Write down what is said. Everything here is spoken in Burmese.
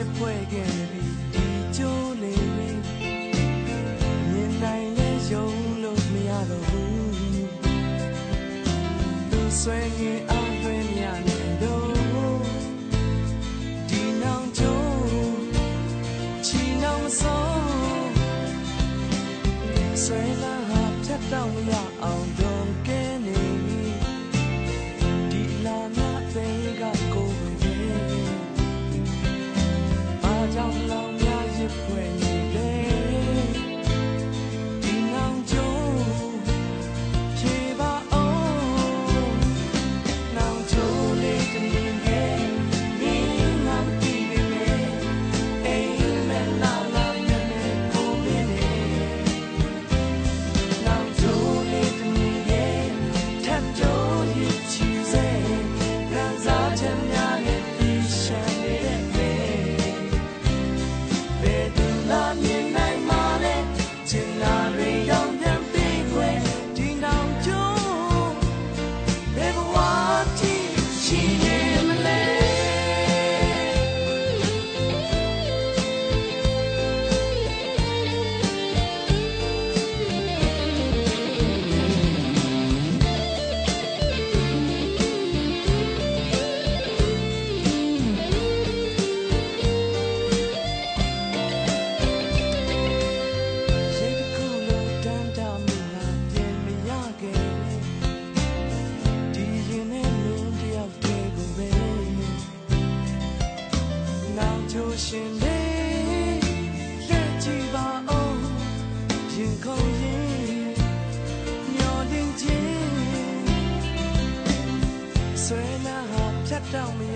ဖြစ်ဖွဲ့ခဲ့ပြီးဒီကျိုးလေးတွေမြင်နိုင်လဲယုံလို့မရတော့ဘူးသူဆွေငင်အောင်တွင်ရနေတော့ဒီနောင်ကျိုးချီနောင်ဆုံးဆွေလာဖြတ်တော့ရအောင် 就是你的翅膀，天空已有亮点，虽那合一都未。